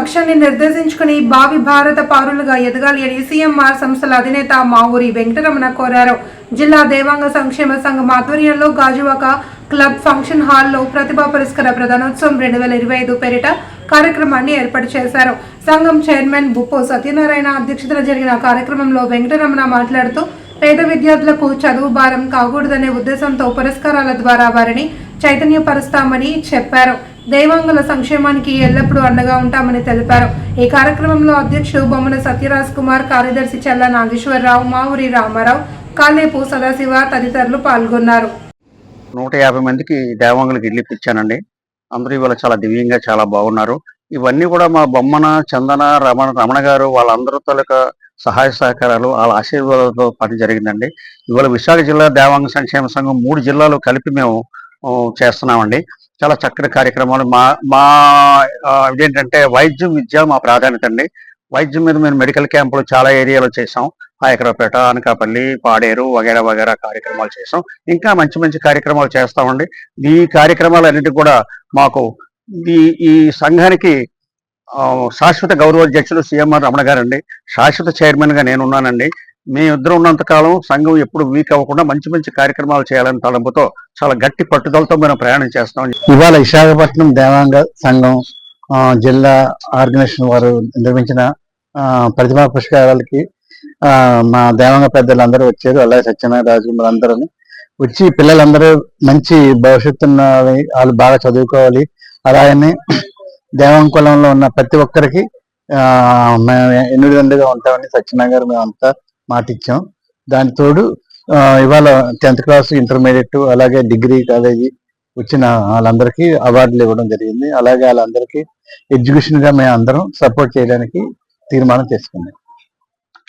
లక్ష్యాన్ని నిర్దేశించుకుని భావి భారత పౌరులుగా ఎదగాలి అని సీఎంఆర్ సంస్థల అధినేత మావూరి వెంకటరమణ కోరారు. జిల్లా దేవాంగ సంక్షేమ సంఘం ఆధ్వర్యంలో గాజువాక క్లబ్ ఫంక్షన్ హాల్లో ప్రతిభా పురస్కార ప్రధానోత్సవం రెండు వేల ఇరవై ఐదు పేరిట కార్యక్రమాన్ని ఏర్పాటు చేశారు. సంఘం చైర్మన్ బుప్పో సత్యనారాయణ అధ్యక్షతన జరిగిన కార్యక్రమంలో వెంకటరమణ మాట్లాడుతూ పేద విద్యార్థులకు చదువు భారం కాకూడదనే ఉద్దేశంతో పురస్కారాల ద్వారా వారిని చైతన్యపరుస్తామని చెప్పారు. దైవాంగుల సంక్షేమానికి ఎల్లప్పుడూ అండగా ఉంటామని తెలిపారు. ఈ కార్యక్రమంలో అధ్యక్షుడు బొమ్మన సత్యరాజ్ కుమార్ కార్యదర్శి చల్ల నాగేశ్వరరావు మావురి రామారావు కాలేపు సదాశివ తదితరులు పాల్గొన్నారు. నూట యాభై మందికి దేవాంగులకు ఇల్లు ఇప్పించానండి. అందరూ ఇవాళ చాలా దివ్యంగా చాలా బాగున్నారు. ఇవన్నీ కూడా మా బొమ్మన చందన రమణ రమణ గారు వాళ్ళందరూ సహాయ సహకారాలు వాళ్ళ ఆశీర్వాదాలతో పాటు జరిగిందండి. ఇవాళ విశాఖ జిల్లా దేవాంగ సంక్షేమ సంఘం మూడు జిల్లాలు కలిపి మేము చేస్తున్నామండి. చాలా చక్కటి కార్యక్రమాలు. మా మా ఆ, ఇదేంటంటే వైద్యం విద్య మా ప్రాధాన్యత అండి. వైద్యం మీద మేము మెడికల్ క్యాంపులు చాలా ఏరియాలో చేసాం ఆయకరపేట అనకాపల్లి పాడేరు వగేరా వగేరా కార్యక్రమాలు చేసాం ఇంకా మంచి మంచి కార్యక్రమాలు చేస్తామండి. ఈ కార్యక్రమాలన్నిటి కూడా మాకు ఈ ఈ సంఘానికి శాశ్వత శాశ్వత గౌరవాధ్యక్షులు సీఎంఆర్ రమణ గారండి. శాశ్వత చైర్మన్గా నేను ఉన్నానండి మీ ఇద్దరు ఉన్నంత కాలం సంఘం ఎప్పుడు వీక్ అవ్వకుండా మంచి మంచి కార్యక్రమాలు చేయాలని తలంపుతో చాలా గట్టి పట్టుదలతో మనం ప్రయాణం చేస్తాం ఇవాళ విశాఖపట్నం దేవాంగ సంఘం జిల్లా ఆర్గనైజేషన్ వారు నిర్వహించిన ప్రతిమా పుష్కారాలకి పురస్కారాలకి మా దేవాంగ పెద్దలందరూ వచ్చారు. అలాగే సత్యనారాయణ రాజు అందరూ వచ్చి పిల్లలందరూ మంచి భవిష్యత్తు ఉన్నవి వాళ్ళు బాగా చదువుకోవాలి. అలాగనే దేవంకులంలో ఉన్న ప్రతి ఒక్కరికి ఆ, ఉంటామని సత్యనారాయణ గారు మేమంతా మాటిచ్చాం దాని తోడు ఇవాళ టెన్త్ క్లాస్ ఇంటర్మీడియట్ అలాగే డిగ్రీ కాలేజీ వచ్చిన వాళ్ళందరికీ అవార్డులు ఇవ్వడం జరిగింది. అలాగే వాళ్ళందరికీ ఎడ్యుకేషన్గా మేము అందరం సపోర్ట్ చేయడానికి తీర్మానం చేసుకున్నాం.